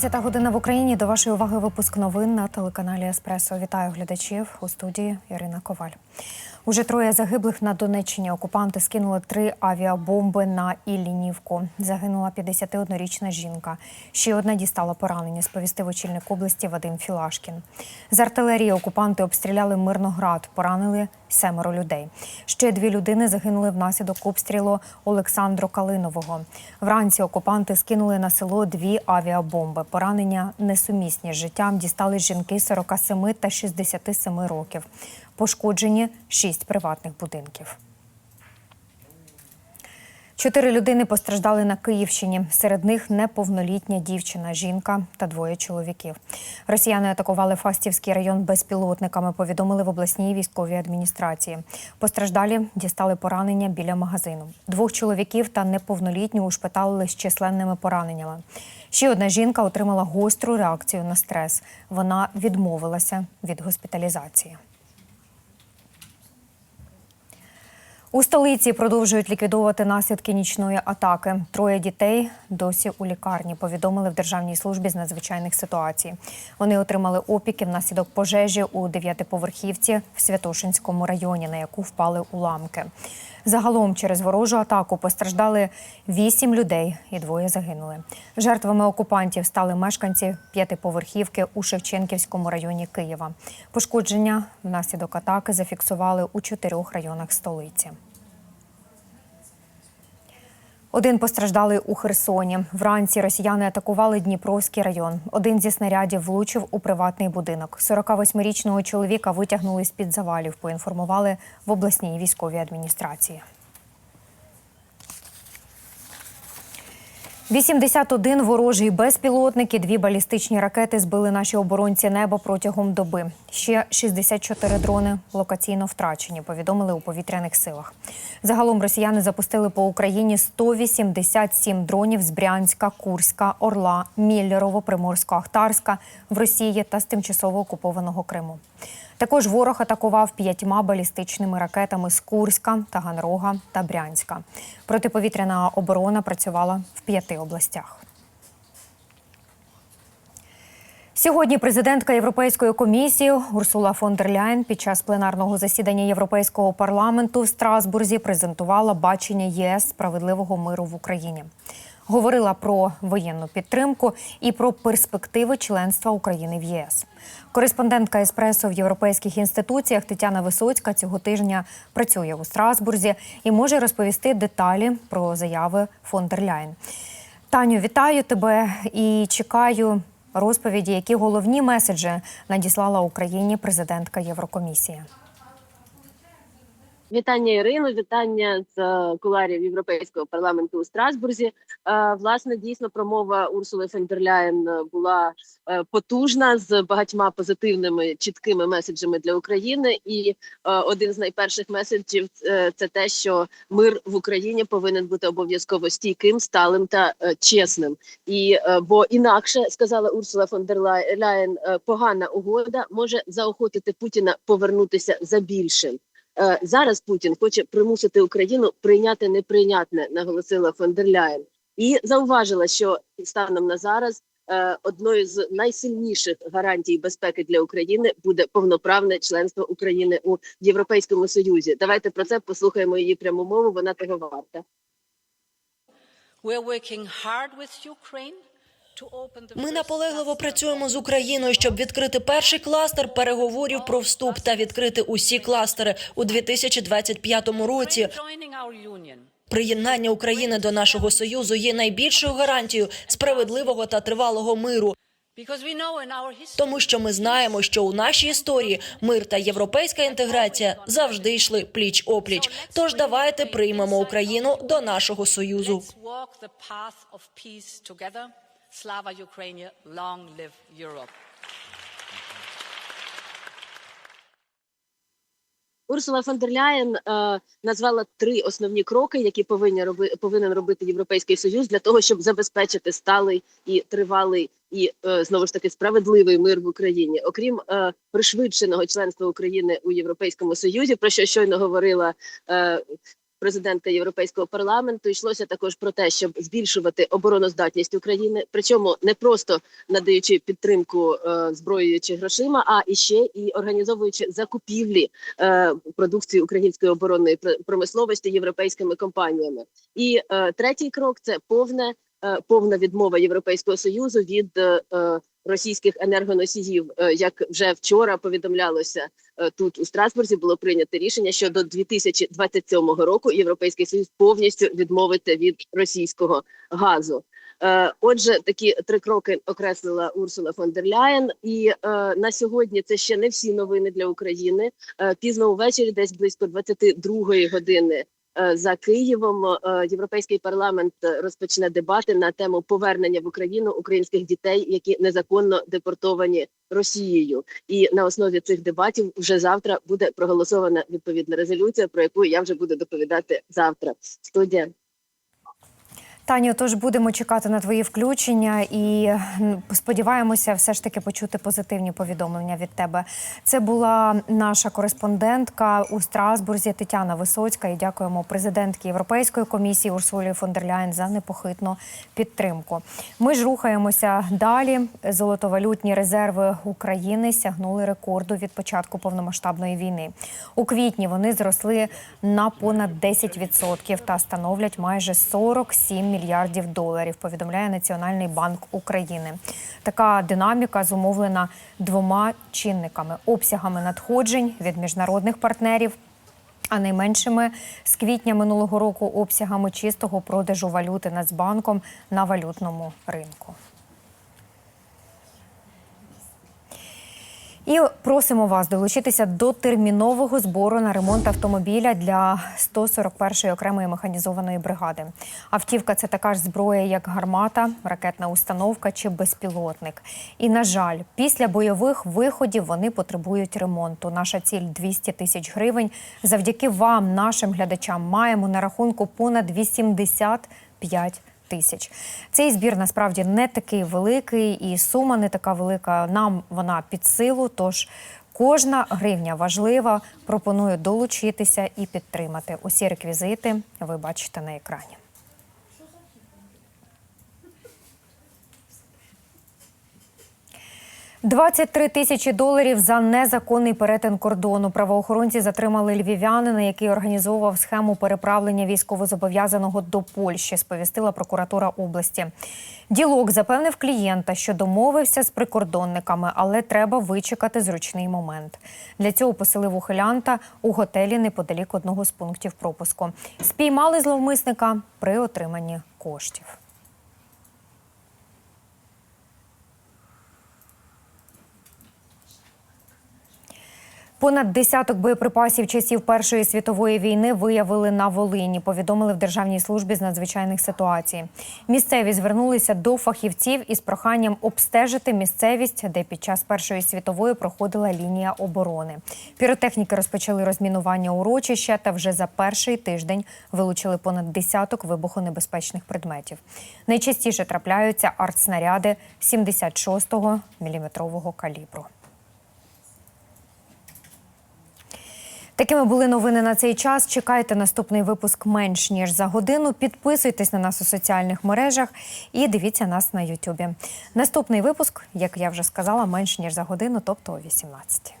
17 година в Україні. До вашої уваги випуск новин на телеканалі Еспресо. Вітаю глядачів у студії Ірина Коваль. Уже троє загиблих на Донеччині. Окупанти скинули три авіабомби на Іллінівку. Загинула 51-річна жінка. Ще одна дістала поранення. Сповістив очільник області Вадим Філашкін. З артилерії окупанти обстріляли Мирноград. Поранили семеро людей. Ще дві людини загинули внаслідок обстрілу Олександру Калинового. Вранці окупанти скинули на село дві авіабомби. Поранення несумісні з життям дістали жінки 47 та 67 років. Пошкоджені шість приватних будинків. Чотири людини постраждали на Київщині. Серед них неповнолітня дівчина, жінка та двоє чоловіків. Росіяни атакували Фастівський район безпілотниками. Повідомили в обласній військовій адміністрації. Постраждалі дістали поранення біля магазину. Двох чоловіків та неповнолітню ушпиталили з численними пораненнями. Ще одна жінка отримала гостру реакцію на стрес. Вона відмовилася від госпіталізації. У столиці продовжують ліквідовувати наслідки нічної атаки. Троє дітей досі у лікарні. Повідомили в Державній службі з надзвичайних ситуацій. Вони отримали опіки внаслідок пожежі у дев'ятиповерхівці в Святошинському районі, на яку впали уламки. Загалом через ворожу атаку постраждали вісім людей і двоє загинули. Жертвами окупантів стали мешканці п'ятиповерхівки у Шевченківському районі Києва. Пошкодження внаслідок атаки зафіксували у чотирьох районах столиці. Один постраждалий у Херсоні. Вранці росіяни атакували Дніпровський район. Один зі снарядів влучив у приватний будинок. 48-річного чоловіка витягнули з-під завалів, поінформували в обласній військовій адміністрації. 81 ворожий безпілотник і дві балістичні ракети збили наші оборонці неба протягом доби. Ще 64 дрони локаційно втрачені, повідомили у повітряних силах. Загалом росіяни запустили по Україні 187 дронів з Брянська, Курська, Орла, Міллерово, Приморсько-Ахтарська в Росії та з тимчасово окупованого Криму. Також ворог атакував п'ятьма балістичними ракетами з Курська, Таганрога та Брянська. Протиповітряна оборона працювала в п'яти областях. Сьогодні президентка Європейської комісії Урсула фон дер Ляєн під час пленарного засідання Європейського парламенту в Страсбурзі презентувала бачення ЄС справедливого миру в Україні. Говорила про воєнну підтримку і про перспективи членства України в ЄС. Кореспондентка Еспресо в європейських інституціях Тетяна Висоцька цього тижня працює у Страсбурзі і може розповісти деталі про заяви фон дер Ляєн. Таню, вітаю тебе і чекаю розповіді, які головні меседжі надіслала Україні президентка Єврокомісії. Вітання Ірино, вітання з е, куларів Європейського парламенту у Страсбурзі. Е, Власне, дійсно, промова Урсули фон дер Ляєн е, була потужна з багатьма позитивними чіткими меседжами для України. І один з найперших меседжів це те, що мир в Україні повинен бути обов'язково стійким, сталим та чесним. І бо інакше сказала Урсула фон дер Ла- Ляєн, е, погана угода може заохотити Путіна повернутися за більшим. Е, Зараз Путін хоче примусити Україну прийняти неприйнятне, наголосила фон дер Ляєн. І зауважила, що станом на зараз е, одною з найсильніших гарантій безпеки для України буде повноправне членство України у Європейському Союзі. Давайте про це послухаємо її пряму мову. Вона того варта. We're working hard with Ukraine Ми наполегливо працюємо з Україною, щоб відкрити перший кластер переговорів про вступ та відкрити усі кластери у 2025 році. Приєднання України до нашого союзу є найбільшою гарантією справедливого та тривалого миру, тому що ми знаємо, що у нашій історії мир та європейська інтеграція завжди йшли пліч опліч. Тож давайте приймемо Україну до нашого союзу. Slava Ukraine, long live Europe. Урсула фон дер Ляєн е, назвала три основні кроки, які повинні роби, повинен робити Європейський Союз для того, щоб забезпечити сталий і тривалий і е, знову ж таки справедливий мир в Україні. Окрім е, пришвидшеного членства України у Європейському Союзі, про що щойно говорила е, президентка Європейського парламенту. Йшлося також про те, щоб збільшувати обороноздатність України, причому не просто надаючи підтримку е, зброєю чи грошима, а і ще і організовуючи закупівлі е, продукції української оборонної пр- промисловості європейськими компаніями. І е, третій крок це повне е, повна відмова Європейського союзу від е, е, російських енергоносіїв. Е, Як вже вчора повідомлялося е, тут у Страсбурзі, було прийнято рішення, що до 2027 року Європейський союз повністю відмовиться від російського газу. Е, Отже, такі три кроки окреслила Урсула фон дер Ляєн. І е, на сьогодні це ще не всі новини для України. Е, Пізно увечері, десь близько 22 години. Е, За Києвом е, європейський парламент е, розпочне дебати на тему повернення в Україну українських дітей, які незаконно депортовані Росією. І на основі цих дебатів вже завтра буде проголосована відповідна резолюція, про яку я вже буду доповідати завтра. Студія. Таню, тож будемо чекати на твої включення і сподіваємося, все ж таки почути позитивні повідомлення від тебе. Це була наша кореспондентка у Страсбурзі Тетяна Висоцька. І дякуємо президентці Європейської комісії Урсулі фон дер Ляєн за непохитну підтримку. Ми ж рухаємося далі. Золотовалютні резерви України сягнули рекорду від початку повномасштабної війни. У квітні вони зросли на понад 10% та становлять майже 47 мільярдів доларів. Повідомляє Національний банк України. Така динаміка зумовлена двома чинниками: обсягами надходжень від міжнародних партнерів. А найменшими з квітня минулого року обсягами чистого продажу валюти Нацбанком на валютному ринку. І просимо вас долучитися до термінового збору на ремонт автомобіля для 141-ї окремої механізованої бригади. Автівка це така ж зброя, як гармата, ракетна установка чи безпілотник. І на жаль, після бойових виходів вони потребують ремонту. Наша ціль 200 тисяч гривень. Завдяки вам, нашим глядачам, маємо на рахунку понад 85 тисяч. Цей збір насправді не такий великий, і сума не така велика. Нам вона під силу. Тож кожна гривня важлива. Пропоную долучитися і підтримати. Усі реквізити ви бачите на екрані. «23 тисячі доларів за незаконний перетин кордону. Правоохоронці затримали львів'янина, який організовував схему переправлення військовозобов'язаного до Польщі, сповістила прокуратура області. Ділок запевнив клієнта, що домовився з прикордонниками, але треба вичекати зручний момент. Для цього поселив ухилянта у готелі неподалік одного з пунктів пропуску. Спіймали зловмисника при отриманні коштів. Понад десяток боєприпасів часів Першої світової війни виявили на Волині. Повідомили в Державній службі з надзвичайних ситуацій. Місцеві звернулися до фахівців із проханням обстежити місцевість, де під час Першої світової проходила лінія оборони. Піротехніки розпочали розмінування урочища та вже за перший тиждень вилучили понад десяток вибухонебезпечних предметів. Найчастіше трапляються артснаряди 76-го міліметрового калібру. Такими були новини на цей час. Чекайте наступний випуск менш ніж за годину. Підписуйтесь на нас у соціальних мережах і дивіться нас на Ютубі. Наступний випуск, як я вже сказала, менш ніж за годину, тобто о 18.